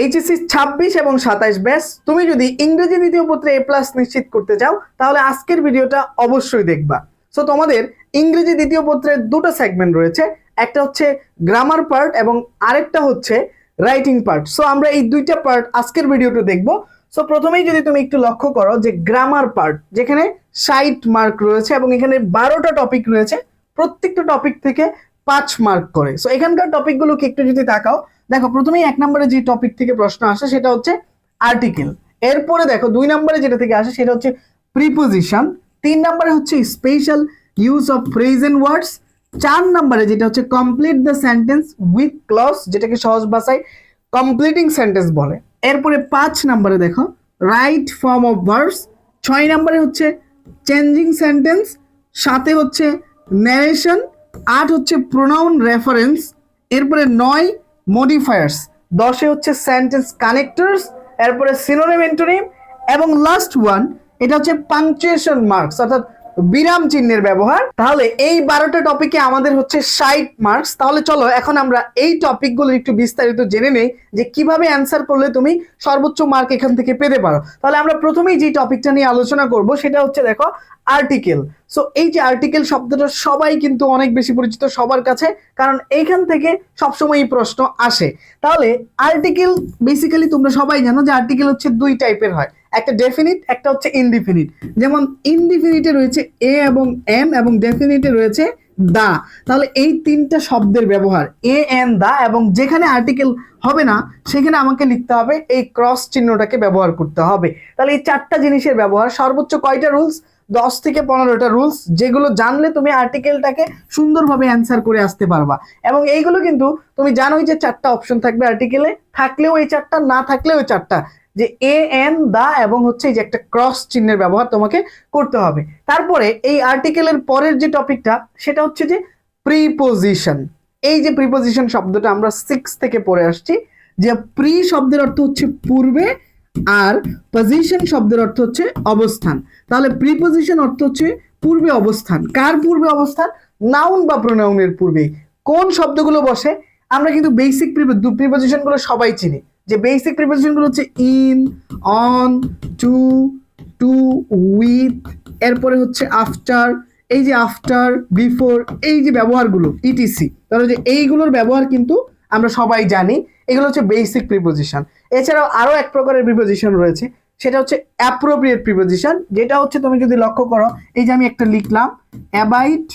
HSC ছাব্বিশ এবং সাতাইশ ব্যাস। তুমি যদি ইংরেজি দ্বিতীয় পত্রে এ প্লাস নিশ্চিত করতে চাও, তাহলে আজকের ভিডিওটা অবশ্যই দেখবা। সো তোমাদের ইংরেজি দ্বিতীয় পত্রের দুটো সেগমেন্ট রয়েছে। একটা হচ্ছে গ্রামার পার্ট এবং আরেকটা হচ্ছে রাইটিং পার্ট সো আমরা এই দুইটা পার্ট আজকের ভিডিওটা দেখব। সো প্রথমেই যদি তুমি একটু লক্ষ্য করো যে গ্রামার পার্ট যেখানে ষাট মার্ক রয়েছে এবং এখানে বারোটা টপিক রয়েছে, প্রত্যেকটা টপিক থেকে পাঁচ মার্ক করে। সো এখানকার টপিকগুলোকে একটু যদি তাকাও দেখো, প্রথমেই এক নম্বরে যে টপিক থেকে প্রশ্ন আসে সেটা হচ্ছে আর্টিকেল এরপরে দেখো, দুই নম্বরে যেটা থেকে আসে সেটা হচ্ছে প্রিপোজিশন তিন নম্বরে হচ্ছে special use of phrase and words চার নম্বরে যেটা হচ্ছে complete the sentence with clause যেটাকে সহজ ভাষায় কমপ্লিটিং সেন্টেন্স বলে। এরপরে পাঁচ নম্বরে দেখো রাইট ফর্ম অফ ভার্স ছয় নম্বরে হচ্ছে চেঞ্জিং সেন্টেন্স সাথে হচ্ছে ন্যারেশন আট হচ্ছে প্রোনাউন রেফারেন্স এরপরে নয় মডিফায়ার্স। দশে হচ্ছে সেন্টেন্স কানেক্টার্স এরপরে সিনোনিম এন্টোনিম এবং লাস্ট ওয়ান এটা হচ্ছে পাংচুয়েশন মার্কস অর্থাৎ বিরাম চিহ্নের ব্যবহার। তাহলে এই বারোটা টপিকে আমাদের হচ্ছে ষাট মার্কস তাহলে চলো, এখন আমরা এই টপিকগুলো একটু বিস্তারিত জেনে নেই যে কীভাবে অ্যান্সার করলে তুমি সর্বোচ্চ মার্ক এখান থেকে পেতে পারো। তাহলে আমরা প্রথমেই যে টপিকটা নিয়ে আলোচনা করব, সেটা হচ্ছে দেখো আর্টিকেল সো এই যে আর্টিকেল শব্দটা সবাই কিন্তু অনেক বেশি পরিচিত সবার কাছে, কারণ এইখান থেকে সবসময় এই প্রশ্ন আসে। তাহলে আর্টিকেল বেসিক্যালি তোমরা সবাই জানো যে আর্টিকেল হচ্ছে দুই টাইপের হয়। একটা ডেফিনিট একটা হচ্ছে ইনডিফিনিট যেমন ইনডিফিনিটে রয়েছে এ এবং এন এবং ডেফিনিটে রয়েছে দা। তাহলে এই তিনটা শব্দের ব্যবহার এ এন দা এবং যেখানে আর্টিকেল হবে না, সেখানে আমাকে লিখতে হবে এই ক্রস চিহ্নটাকে ব্যবহার করতে হবে। তাহলে এই চারটা জিনিসের ব্যবহার, সর্বোচ্চ কয়টা রুলস দশ থেকে পনেরোটা রুলস যেগুলো জানলে তুমি আর্টিকেলটাকে সুন্দরভাবে অ্যান্সার করে আসতে পারবা। এবং এইগুলো কিন্তু তুমি জানোই যে চারটা অপশন থাকবে আর্টিকেলে থাকলেও এই চারটা, না থাকলেও চারটা। যে এ এন দা এবং হচ্ছে যে একটা ক্রস চিহ্নের ব্যবহার তোমাকে করতে হবে। তারপরে এই আর্টিকেলের পরের যে টপিকটা সেটা হচ্ছে যে প্রিপোজিশন এই যে প্রিপোজিশন শব্দটা আমরা সিক্স থেকে পড়ে আসছি, যে প্রি শব্দের অর্থ হচ্ছে পূর্বে আর পজিশন শব্দের অর্থ হচ্ছে অবস্থান। তাহলে প্রিপোজিশন অর্থ হচ্ছে পূর্বে অবস্থান। কার পূর্বে অবস্থান? নাউন বা প্রোনাউনের পূর্বে কোন শব্দগুলো বসে? আমরা কিন্তু বেসিক প্রিপোজিশনগুলো সবাই চিনি। যে বেসিক প্রিপোজিশনগুলো হচ্ছে in on to to with এরপরে হচ্ছে আফটার এই যে আফটার বিফোর এই যে ব্যবহারগুলো ইটিসি ধরো যে এইগুলোর ব্যবহার কিন্তু আমরা সবাই জানি, এগুলো হচ্ছে বেসিক প্রিপোজিশন এছাড়াও আরও এক প্রকারের প্রিপোজিশন রয়েছে সেটা হচ্ছে অ্যাপ্রোপ্রিয়েট প্রিপোজিশন যেটা হচ্ছে তুমি যদি লক্ষ্য করো, এই যে আমি একটা লিখলাম অ্যাবাইট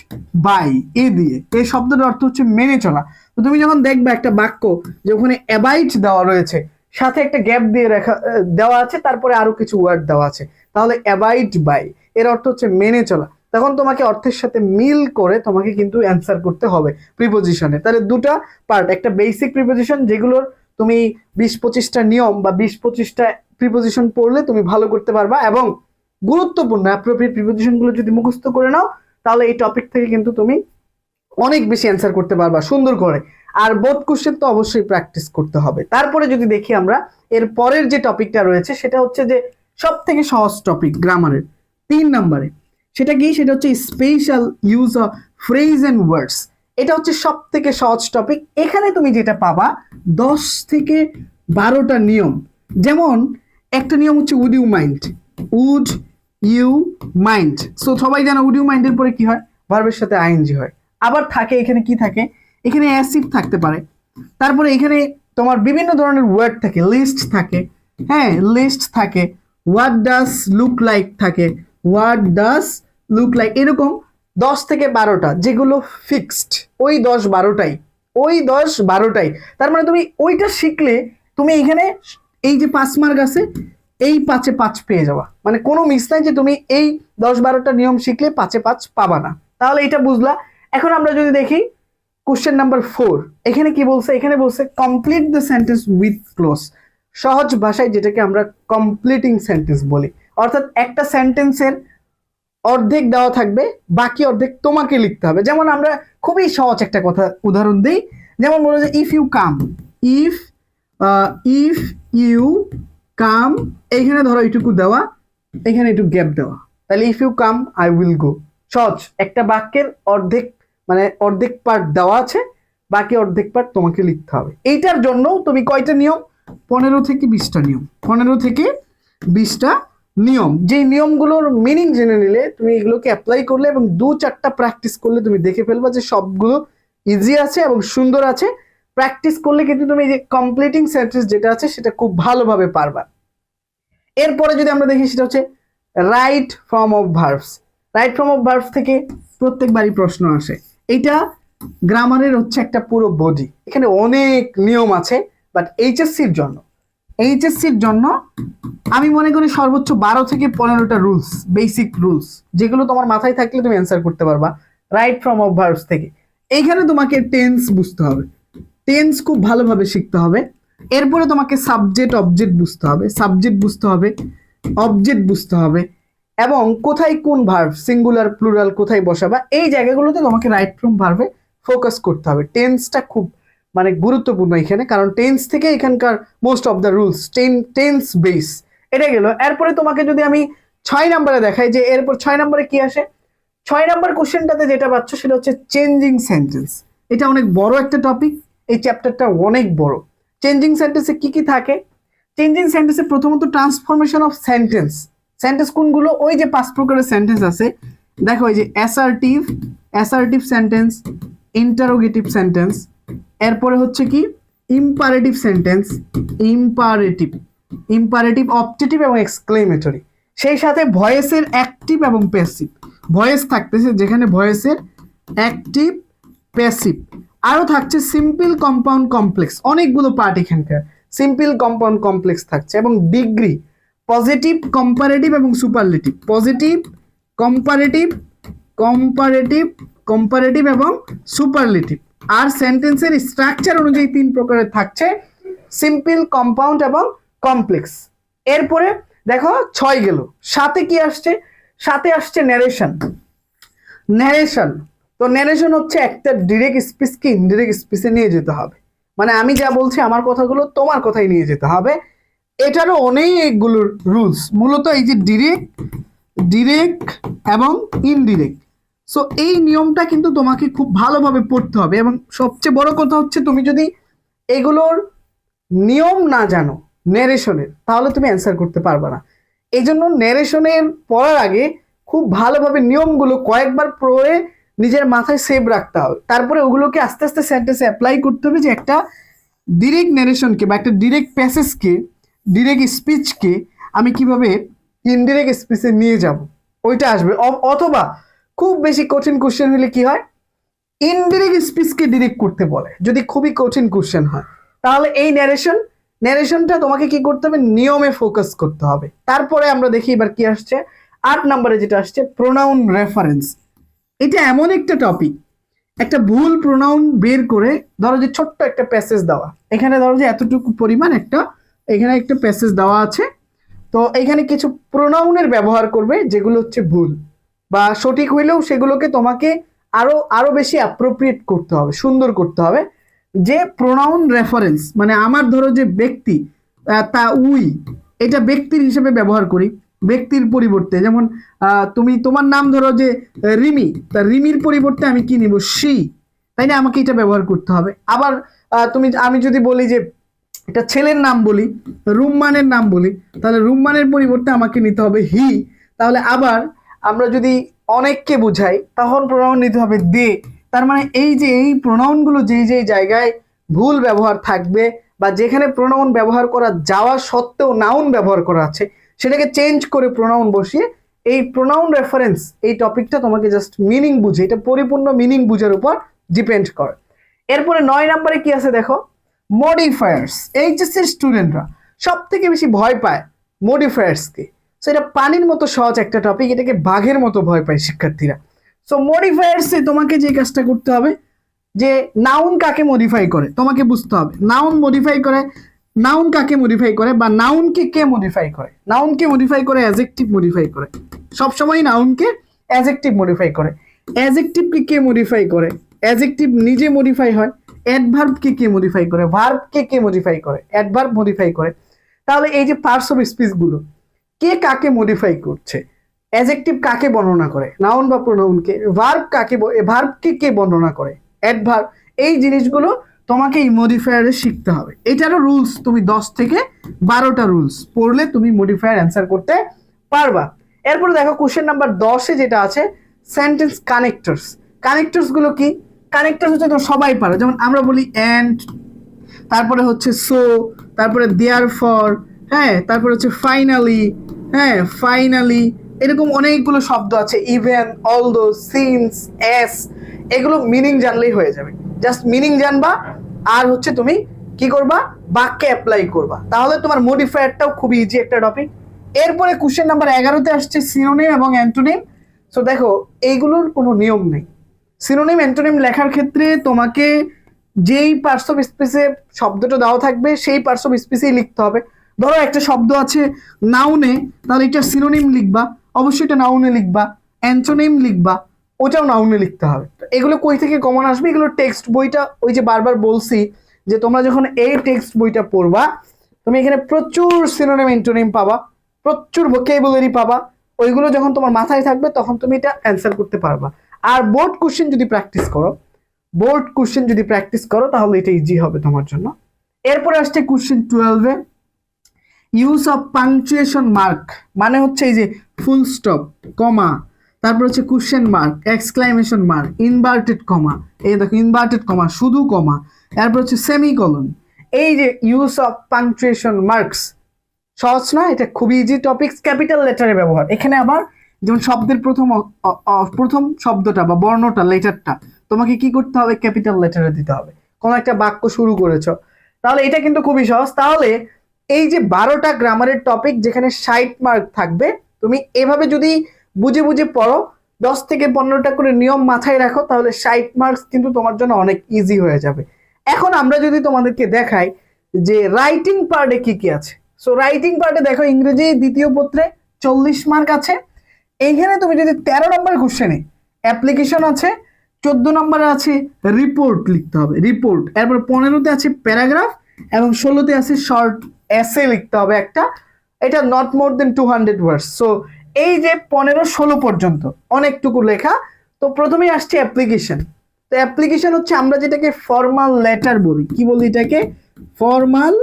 বাই এ দিয়ে। এই শব্দটার অর্থ হচ্ছে মেনে চলা। তো তুমি যখন দেখবে একটা বাক্য যে ওখানে অ্যাবাইট দেওয়া রয়েছে, সাথে একটা গ্যাপ দিয়ে রাখা দেওয়া আছে, তারপরে আরও কিছু ওয়ার্ড দেওয়া আছে, তাহলে অ্যাবাইট বাই এর অর্থ হচ্ছে মেনে চলা। তখন তোমাকে অর্থের সাথে মিল করে তোমাকে কিন্তু অ্যান্সার করতে হবে প্রিপোজিশনে তাহলে দুটা পার্ট একটা বেসিক প্রিপোজিশন যেগুলোর তুমি বিশ পঁচিশটা নিয়ম বা বিশ পঁচিশটা প্রিপোজিশন পড়লে তুমি ভালো করতে পারবা এবং গুরুত্বপূর্ণ অ্যাপ্রোপ্রিয়েট প্রিপোজিশনগুলো যদি মুখস্থ করে নাও, তাহলে এই টপিক থেকে কিন্তু তুমি অনেক বেশি অ্যান্সার করতে পারবা সুন্দর করে। আর বোধ কোশ্চেন তো অবশ্যই প্র্যাকটিস করতে হবে। তারপরে যদি দেখি আমরা, এর পরের যে টপিকটা রয়েছে, সেটা হচ্ছে যে সব থেকে সহজ টপিক গ্রামারের তিন নম্বরে, সেটা কি? সেটা হচ্ছে special use of phrase and words এটা হচ্ছে সব থেকে সহজ টপিক এখানে তুমি যেটা পাবা, দশ থেকে বারোটা নিয়ম। যেমন একটা নিয়ম হচ্ছে would you mind would you mind so সবাই জানো উড ইউ মাইন্ডের পরে কি হয়? ভার্বের সাথে আইএনজি হয়। আবার থাকে, এখানে কি থাকে? এখানে অ্যাসিভ থাকতে পারে। তারপরে এখানে তোমার বিভিন্ন ধরনের ওয়ার্ড থাকে। লিস্ট থাকে। হ্যাঁ লিস্ট থাকে। হোয়াট ডাস লুক লাইক থাকে। হোয়াট ডাস লুক লাইক এরকম দশ থেকে বারোটা, যেগুলো ফিক্সড ওই দশ বারোটাই। ওই দশ বারোটাই। তার মানে তুমি ওইটা শিখলে তুমি এখানে এই যে পাঁচ মার্ক আছে, এই পাঁচে পাঁচ পেয়ে যাওয়া। মানে কোনো মিস নাই যে তুমি এই দশ বারোটা নিয়ম শিখলে পাঁচে পাঁচ পাবা না। তাহলে এটা বুঝলা। এখন আমরা যদি দেখি কোশ্চেন নাম্বার ফোর এখানে কি বলছে? এখানে বলছে complete the sentence with clause সহজ ভাষায় যেটাকে আমরা কমপ্লিটিং সেন্টেন্স বলি। অর্থাৎ একটা সেন্টেন্সের অর্ধেক দেওয়া থাকবে, বাকি অর্ধেক তোমাকে লিখতে হবে। যেমন আমরা খুবই সহজ একটা কথা উদাহরণ দিই। যেমন বলো যে if you come if if you come এইখানে ধরো এইটুকু দেওয়া এখানে একটু গ্যাপ দেওয়া। তাহলে if you come I will go সহজ। একটা বাক্যের অর্ধেক মানে অর্ধেক পার্ট দেওয়া আছে, বাকি অর্ধেক পার্ট তোমাকে লিখতে হবে। এইটার জন্য তুমি কয়টা নিয়ম? পনেরো থেকে বিশটা নিয়ম। পনেরো থেকে বিশটা নিয়ম। যে নিয়মগুলোর মিনিং জেনে নিলে, তুমি এগুলোকে অ্যাপ্লাই করলে এবং দু চারটা প্র্যাকটিস করলে তুমি দেখে ফেলবা যে সবগুলো ইজি আছে এবং সুন্দর আছে। প্র্যাকটিস করলে কিন্তু তুমি এই যে কমপ্লিটিং সেন্টেন্স যেটা আছে সেটা খুব ভালোভাবে পারবা। এরপরে যদি আমরা দেখি সেটা হচ্ছে right form of verbs right form of verbs থেকে প্রত্যেকবারই প্রশ্ন আসে। এটা গ্রামারের হচ্ছে একটা পুরো বডি এখানে অনেক নিয়ম আছে বাট এইচএসসির জন্য। এইচএসসির জন্য আমি মনে করি সর্বোচ্চ বারো থেকে পনেরোটা রুলস বেসিক রুলস যেগুলো তোমার মাথায় থাকলে তুমি অ্যান্সার করতে পারবা। রাইট ফর্ম অফ ভার্বস থেকে। এইখানে তোমাকে টেন্স বুঝতে হবে। টেন্স খুব ভালোভাবে শিখতে হবে। এরপরে তোমাকে সাবজেক্ট অবজেক্ট বুঝতে হবে। সাবজেক্ট বুঝতে হবে অবজেক্ট বুঝতে হবে এবং কোথায় কোন ভার্ব সিঙ্গুলার প্লুরাল কোথায় বসাবা, এই জায়গাগুলোতে তোমাকে রাইট ফ্রম ভার্বে ফোকাস করতে হবে। টেন্সটা খুব মানে গুরুত্বপূর্ণ এখানে, কারণ টেন্স থেকে এখানকার most of the rules ten tense base এটা গেল। এরপরে তোমাকে যদি আমি ছয় নম্বরে দেখাই, যে এরপর ছয় নম্বরে কি আসে? ছয় নম্বর কোশ্চেনটাতে যেটা পাচ্ছ সেটা হচ্ছে চেঞ্জিং সেন্টেন্স এটা অনেক বড় একটা টপিক এই চ্যাপ্টারটা অনেক বড়। চেঞ্জিং সেন্টেন্সে কি কি থাকে? চেঞ্জিং সেন্টেন্সে প্রথমত ট্রান্সফরমেশন অফ সেন্টেন্স সেন্টেন্স কোনগুলো? ওই যে পাঁচ প্রকারের সেন্টেন্স আছে। দেখো ওই যে assertive assertive sentence interrogative sentence এরপরে হচ্ছে কি? Imperative sentence imperative imperative optative এবং এক্সক্লেমেটরি সেই সাথে ভয়েসের অ্যাক্টিভ এবং প্যাসিভ ভয়েস থাকতেছে যেখানে ভয়েসের অ্যাক্টিভ প্যাসিভ আরও থাকছে সিম্পল কম্পাউন্ড কমপ্লেক্স অনেকগুলো পার্ট এখানকার। সিম্পল কম্পাউন্ড কমপ্লেক্স থাকছে এবং ডিগ্রি পজিটিভ কম্পারেটিভ এবং superlative positive comparative comparative comparative এবং সুপারলেটিভ আর সেন্টেন্সের স্ট্রাকচার অনুযায়ী তিন প্রকারের থাকছে। সিম্পল কম্পাউন্ড এবং কমপ্লেক্স এরপরে দেখো ছয় গেল। সাথে কি আসছে? সাথে আসছে ন্যারেশন ন্যারেশন তো ন্যারেশন হচ্ছে একটা ডিরেক্ট স্পিচকে ইনডিরেক্ট স্পিচে নিয়ে যেতে হবে। মানে আমি যা বলছি আমার কথাগুলো তোমার কথাই নিয়ে যেতে হবে। এটারও অনেকগুলো রুলস মূলত এই যে ডিরেক্ট ডিরেক্ট এবং ইনডিরেক্ট সো এই নিয়মটা কিন্তু তোমাকে খুব ভালোভাবে পড়তে হবে এবং সবচেয়ে বড় কথা হচ্ছে তুমি যদি এগুলোর নিয়ম না জানো ন্যারেশনের তাহলে তুমি অ্যান্সার করতে পারবে না। এই জন্য ন্যারেশনের পড়ার আগে খুব ভালোভাবে নিয়মগুলো কয়েকবার পড়ে নিজের মাথায় সেভ রাখতে হবে। তারপরে ওগুলোকে আস্তে আস্তে সেন্টেন্সে অ্যাপ্লাই করতে হবে যে একটা ডিরেক্ট ন্যারেশনকে বা একটা ডিরেক্ট প্যাসেজকে ডিরেক্ট স্পিচকে আমি কীভাবে ইনডিরেক্ট স্পিচে নিয়ে যাব। ওইটা আসবে। অথবা খুব বেশি কঠিন কোশ্চেন হলে কি হয়? ইনডিরেক্ট স্পিচকে ডিরেক্ট করতে বলে। যদি খুবই কঠিন কোশ্চেন হয়। তাহলে এই ন্যারেশন ন্যারেশনটা তোমাকে কি করতে হবে? নিয়মে ফোকাস করতে হবে। তারপরে আমরা দেখি এবার কি আসছে। আট নম্বরে যেটা আসছে প্রোনাউন রেফারেন্স এটা এমন একটা টপিক একটা ভুল প্রোনাউন বের করে ধরো যে ছোট্ট একটা প্যাসেজ দেওয়া। এখানে ধরো যে এতটুকু পরিমাণ একটা, এখানে একটা প্যাসেজ দেওয়া আছে। তো এখানে কিছু প্রোনাউনের ব্যবহার করবে যেগুলো হচ্ছে ভুল বা সঠিক হইলেও সেগুলোকে তোমাকে আরও আরও বেশি অ্যাপ্রোপ্রিয়েট করতে হবে, সুন্দর করতে হবে। যে প্রোনাউন রেফারেন্স মানে আমার ধরো যে ব্যক্তি তা উই, এটা ব্যক্তির হিসেবে ব্যবহার করি। ব্যক্তির পরিবর্তে, যেমন তুমি তোমার নাম ধরো যে রিমি, তা রিমির পরিবর্তে আমি কি নিব? সি তাই না? আমাকে এটা ব্যবহার করতে হবে। আবার তুমি, আমি যদি বলি যে এটা ছেলের নাম বলি, রুম্মানের নাম বলি, তাহলে রুম্মানের পরিবর্তে আমাকে নিতে হবে হি। তাহলে আবার আমরা যদি অনেককে বোঝাই, তখন প্রোনাউন নিতে হবে দে। তার মানে এই যে, এই প্রোনাউনগুলো যেই যেই জায়গায় ভুল ব্যবহার থাকবে বা যেখানে প্রোনাউন ব্যবহার করা যাওয়া সত্ত্বেও নাউন ব্যবহার করা আছে সেটাকে চেঞ্জ করে প্রোনাউন বসিয়ে এই প্রোনাউন রেফারেন্স এই টপিকটা তোমাকে জাস্ট মিনিং বুঝে এটা পরিপূর্ণ মিনিং বুঝার উপর ডিপেন্ড করে। এরপরে নয় নাম্বারে কি আছে দেখো? মডিফায়ার্স এইচএসসি স্টুডেন্টরা সব থেকে বেশি ভয় পায় মডিফায়ার্সকে সো এটা পানির মতো সহজ একটা টপিক এটাকে বাঘের মতো ভয় পায় শিক্ষার্থীরা। সো মডিফায়ার্সে তোমাকে যে কাজটা করতে হবে, যে নাউন কাকে মডিফাই করে, তোমাকে বুঝতে হবে। নাউন মডিফাই করে নাউন কাকে মডিফাই করে বা নাউনকে কে মডিফাই করে? নাউনকে মডিফাই করে অ্যাজেক্টিভ মডিফাই করে। সবসময় নাউনকে অ্যাজেক্টিভ মডিফাই করে। অ্যাজেক্টিভকে কে মডিফাই করে? অ্যাজেক্টিভ নিজে মডিফাই হয়। অ্যাডভার্বকে কে মডিফাই করে? ভার্বকে কে মডিফাই করে? অ্যাডভার্ব মডিফাই করে। তাহলে এই যে পার্টস অফ স্পিচগুলো কে কাকে মডিফাই করছে? অ্যাজেক্টিভ কাকে বর্ণনা করে? নাউন বা প্রোনাউনকে ভার্ব কাকে ভার্বকে কে বর্ণনা করে? অ্যাডভার্ব এই জিনিসগুলো তোমাকে এই মডিফায়ারে শিখতে হবে। এটারও রুলস তুমি দশ থেকে বারোটা রুলস পড়লে তুমি মডিফায়ার অ্যান্সার করতে পারবা। এরপরে দেখো কোশ্চেন নাম্বার দশে যেটা আছে সেন্টেন্স কানেক্টরস কানেক্টরসগুলো কি? কানেক্টরস হচ্ছে তো সবাই পারো। যেমন আমরা বলি অ্যান্ড তারপরে হচ্ছে সো তারপরে দেয়ার ফর হ্যাঁ তারপরে হচ্ছে ফাইনালি হ্যাঁ ফাইনালি এরকম অনেকগুলো শব্দ আছে even although since as এগুলো মিনিং জানলেই হয়ে যাবে। জাস্ট মিনিং জানবা আর হচ্ছে তুমি কি করবা? বাক্যে অ্যাপ্লাই করবা। তাহলে তোমার মডিফায়ারটাও খুব ইজি একটা টপিক এরপরে কোশ্চেন নাম্বার এগারোতে আসছে সিনোনিম এবং অ্যান্টোনিম সো দেখো, এইগুলোর কোনো নিয়ম নেই। সিনোনিম অ্যান্টোনিম লেখার ক্ষেত্রে তোমাকে যেই পার্টস অফ স্পেসে শব্দটা দেওয়া থাকবে, সেই পার্টস অফ স্পেসেই লিখতে হবে। ধরো, একটা শব্দ আছে নাউনে তাহলে এটা সিনোনিম লিখবা। অবশ্যই এটা নাউনে লিখবা। অ্যান্টোনিম লিখবা। ওটাও নাউনে লিখতে হবে। এগুলো কই থেকে কমন আসবে? এগুলো টেক্সট বইটা, ওই যে বারবার বলছি যে তোমরা যখন এই টেক্সট বইটা পড়বা, তুমি এখানে প্রচুর সিনোনিম অ্যান্টোনিম পাবা, প্রচুর ভোকেবুলারি পাবা, ওইগুলো যখন তোমার মাথায় থাকবে তখন তুমি এটা অ্যান্সার করতে পারবা। আর বোর্ড কোশ্চেন যদি প্র্যাকটিস করো বোর্ড কোশ্চেন যদি প্র্যাকটিস করো, তাহলে এটা ইজি হবে তোমার জন্য। এরপরে আসছে কোশ্চেন টুয়েলভে ইউজ অফ পাংচুয়েশন মার্ক মানে হচ্ছে এই যে ফুল স্টপ কমা তারপর হচ্ছে question mark exclamation mark inverted comma এই দেখো ইনভার্টেড কমা শুধু কমা তারপর হচ্ছে সেমিকলন এই যে ইউজ অফ পাংচুয়েশন মার্কস সহজ না এটা খুবই ইজি টপিকস ক্যাপিটাল লেটারের ব্যবহার, এখানে আবার যেমন শব্দের প্রথম প্রথম শব্দটা বা বর্ণটা লেটারটা তোমাকে কি করতে হবে? ক্যাপিটাল লেটারে দিতে হবে, কোনো একটা বাক্য শুরু করেছ, তাহলে এটা কিন্তু খুবই সহজ, তাহলে এই যে বারোটা গ্রামারের টপিক যেখানে ষাট মার্ক থাকবে, তুমি এভাবে যদি বুঝে বুঝে পড়ো। দশ থেকে পনেরোটা করে নিয়ম মাথায় রাখো, তাহলে ষাট মার্কস কিন্তু তোমার জন্য অনেক ইজি হয়ে যাবে। এখন আমরা যদি তোমাদেরকে দেখাই যে রাইটিং পার্টে কি কি আছে। সো রাইটিং পার্টে দেখো ইংরেজি, দ্বিতীয় পত্রে চল্লিশ মার্ক আছে। এইখানে তুমি যদি তেরো নম্বর কোশ্চেনে অ্যাপ্লিকেশন আছে, চোদ্দ নম্বরে আছে রিপোর্ট লিখতে হবে রিপোর্ট এরপর পনেরোতে আছে প্যারাগ্রাফ এবং ষোলোতে আছে শর্ট এসে লিখতে হবে একটা। এটা not more than two hundred words so এই যে পনেরো ষোলো পর্যন্ত, অনেকটুকু লেখা। তো প্রথমেই আসছে অ্যাপ্লিকেশন তো অ্যাপ্লিকেশন হচ্ছে আমরা যেটাকে ফর্মাল লেটার বলি। কি বলি এটাকে? ফর্মাল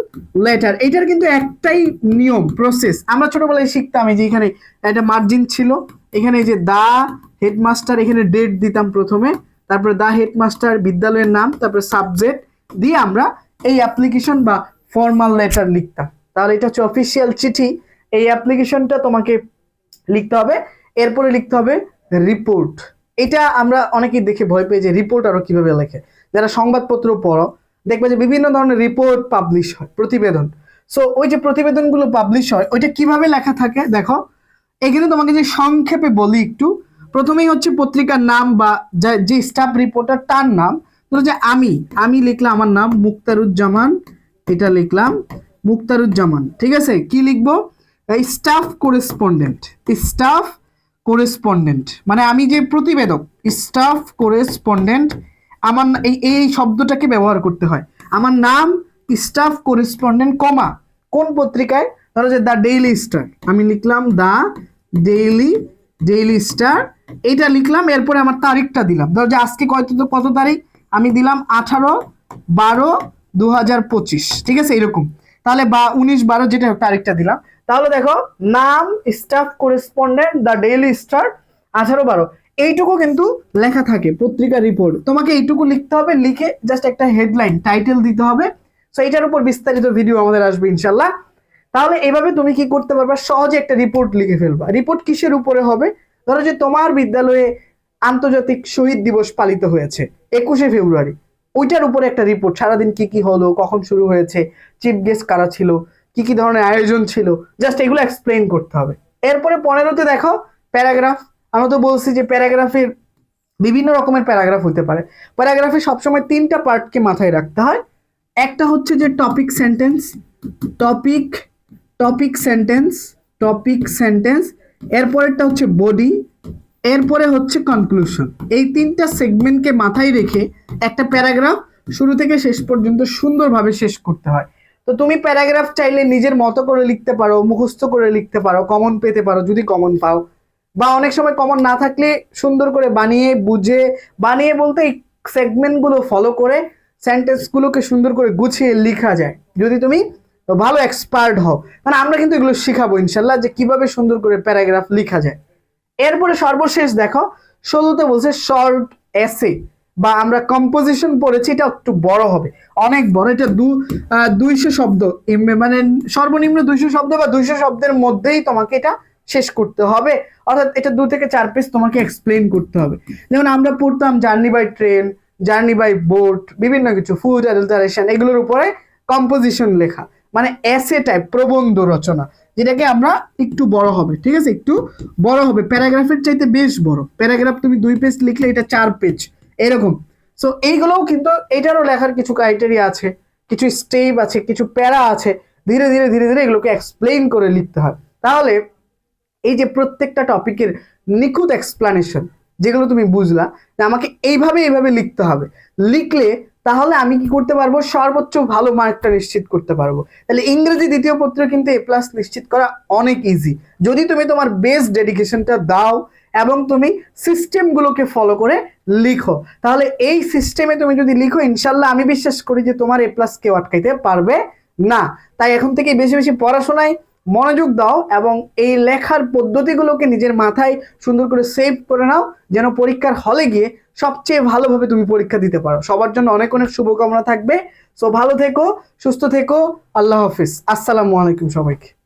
লেটার এটার কিন্তু একটাই নিয়ম প্রসেস আমরা ছোটবেলায় শিখতাম এই যে এখানে একটা মার্জিন ছিল। এখানে এই যে দা হেডমাস্টার এখানে ডেট দিতাম প্রথমে। তারপরে দা হেডমাস্টার বিদ্যালয়ের নাম, তারপরে সাবজেক্ট দিয়ে আমরা এই অ্যাপ্লিকেশন বা ফর্মাল লেটার লিখতাম। তাহলে এটা হচ্ছে অফিসিয়াল চিঠি। এই অ্যাপ্লিকেশনটা তোমাকে লিখতে হবে। এরপরে লিখতে হবে রিপোর্ট এটা আমরা অনেকেই দেখে ভয় পেয়ে যে রিপোর্ট আরও কীভাবে লেখে। যারা সংবাদপত্র পড়ো, দেখবে যে বিভিন্ন ধরনের রিপোর্ট পাবলিশ হয়, প্রতিবেদন। সো ওই যে প্রতিবেদনগুলো পাবলিশ হয়, ওইটা কীভাবে লেখা থাকে, দেখো। এখানে তোমাকে যে সংক্ষেপে বলি একটু, প্রথমেই হচ্ছে পত্রিকার নাম বা যা- যে স্টাফ রিপোর্টার তার নাম। ধরো যে আমি আমি লিখলাম, আমার নাম মুক্তারুজ্জামান, এটা লিখলাম মুক্তারুজ্জামান। ঠিক আছে? কি লিখব? স্টাফ করেসপন্ডেন্ট স্টাফ করেসপন্ডেন্ট মানে আমি যে প্রতিবেদক স্টাফ করেসপন্ডেন্ট আমার এই এই শব্দটাকে ব্যবহার করতে হয়। আমার নাম স্টাফ করেসপন্ডেন্ট কমা। কোন পত্রিকায়? ধরো যে দ্য ডেইলি স্টার। আমি লিখলাম দ্য ডেইলি ডেইলি স্টার। এইটা লিখলাম, এরপরে আমার তারিখটা দিলাম। ধরো যে আজকে কত কত তারিখ? আমি দিলাম আঠারো বারো দু ঠিক আছে? এরকম। তাহলে বা উনিশ বারো যেটা তারিখটা দিলাম। তাহলে দেখো, নাম staff correspondent the Daily Star আঠারো বারো। এইটুকু কিন্তু লেখা থাকে, পত্রিকা রিপোর্ট তোমাকে এইটুকু লিখতে হবে, লিখে জাস্ট একটা হেডলাইন টাইটেল দিতে হবে। সো এইটার উপর বিস্তারিত ভিডিও আমাদের আসবে ইনশাল্লাহ। তাহলে এভাবে তুমি কি করতে পারবা? সহজে একটা রিপোর্ট লিখে ফেলবা। রিপোর্ট কিসের উপরে হবে? ধরো যে তোমার বিদ্যালয়ে আন্তর্জাতিক শহীদ দিবস পালিত হয়েছে, একুশে ফেব্রুয়ারি। ওইটার উপরে একটা রিপোর্ট সারাদিন কি কি হলো, কখন শুরু হয়েছে চিফ গেস্ট কারা ছিল? কি কি ধরনের আয়োজন ছিল জাস্ট এগুলো এক্সপ্লেন করতে হবে। এরপরে পনেরোতে দেখো প্যারাগ্রাফ আমরা তো বলছি যে প্যারাগ্রাফের বিভিন্ন রকমের প্যারাগ্রাফ হতে পারে। প্যারাগ্রাফে সবসময় তিনটা পার্টকে মাথায় রাখতে হয়। একটা হচ্ছে যে topic sentence topic topic sentence topic sentence এরপরেরটা হচ্ছে বডি এরপরে হচ্ছে কনক্লুশন এই তিনটা সেগমেন্টকে মাথায় রেখে একটা প্যারাগ্রাফ শুরু থেকে শেষ পর্যন্ত সুন্দরভাবে শেষ করতে হয়। তো তুমি প্যারাগ্রাফ চাইলে নিজের মতো করে লিখতে পারো, মুখস্থ করে লিখতে পারো কমন পেতে পারো, যদি কমন পাও। বা অনেক সময় কমন না থাকলে সুন্দর করে বানিয়ে, বুঝে, বানিয়ে বলতে এই সেগমেন্টগুলো ফলো করে সেন্টেন্সগুলোকে সুন্দর করে গুছিয়ে লেখা যায়। যদি তুমি ভালো এক্সপার্ট হও মানে আমরা কিন্তু এগুলো শিখাবো ইনশাল্লাহ যে কীভাবে সুন্দর করে প্যারাগ্রাফ লেখা যায়। এরপরে সর্বশেষ দেখো ষোলোতে বলছে শর্ট এসে বা আমরা কম্পোজিশন পড়েছি, এটা একটু বড় হবে। অনেক বড়, এটা দু দুইশো শব্দ। মানে সর্বনিম্ন দুইশো শব্দ বা দুইশো শব্দের মধ্যেই তোমাকে এটা শেষ করতে হবে। অর্থাৎ এটা দু থেকে চার পেজ তোমাকে এক্সপ্লেন করতে হবে। যেমন আমরা পড়তাম journey by train journey by boat বিভিন্ন কিছু ফুড অ্যাডাল্টারেশন এগুলোর উপরে কম্পোজিশন লেখা। মানে এসে টাইপ প্রবন্ধ রচনা, যেটাকে আমরা একটু বড় হবে, ঠিক আছে? একটু বড় হবে। প্যারাগ্রাফের চাইতে বেশ বড়। প্যারাগ্রাফ তুমি দুই পেজ লিখলে এটা চার পেজ এরকম। সো এইগুলোও কিন্তু এটারও লেখার কিছু ক্রাইটেরিয়া আছে, কিছু স্টেপ আছে, কিছু প্যারা আছে। ধীরে ধীরে ধীরে ধীরে এগুলোকে এক্সপ্লেইন করে লিখতে হয়। তাহলে এই যে প্রত্যেকটা টপিকের নিখুঁত এক্সপ্লানেশন যেগুলো তুমি বুঝলা, যে আমাকে এইভাবে এইভাবে লিখতে হবে। লিখলে তাহলে আমি কি করতে পারব? সর্বোচ্চ ভালো মার্কটা নিশ্চিত করতে পারব। তাহলে ইংরেজি দ্বিতীয় পত্রে কিন্তু এ প্লাস নিশ্চিত করা অনেক ইজি যদি তুমি তোমার বেস্ট ডেডিকেশনটা দাও এবং তুমি সিস্টেমগুলোকে ফলো করে লিখো। তাহলে এই সিস্টেমে তুমি যদি লিখো ইনশাল্লাহ আমি বিশ্বাস করি যে তোমার এ প্লাস কেউ আটকাইতে পারবে না। তাই এখন থেকে বেশি বেশি পড়াশোনায় মনোযোগ দাও এবং এই লেখার পদ্ধতিগুলোকে নিজের মাথায় সুন্দর করে সেভ করে নাও, যেন পরীক্ষার হলে গিয়ে সবচেয়ে ভালোভাবে তুমি পরীক্ষা দিতে পারো। সবার জন্য অনেক অনেক শুভকামনা থাকবে। সো ভালো থেকো, সুস্থ থেকো, আল্লাহ হাফিজ। আসসালামু আলাইকুম সবাইকে।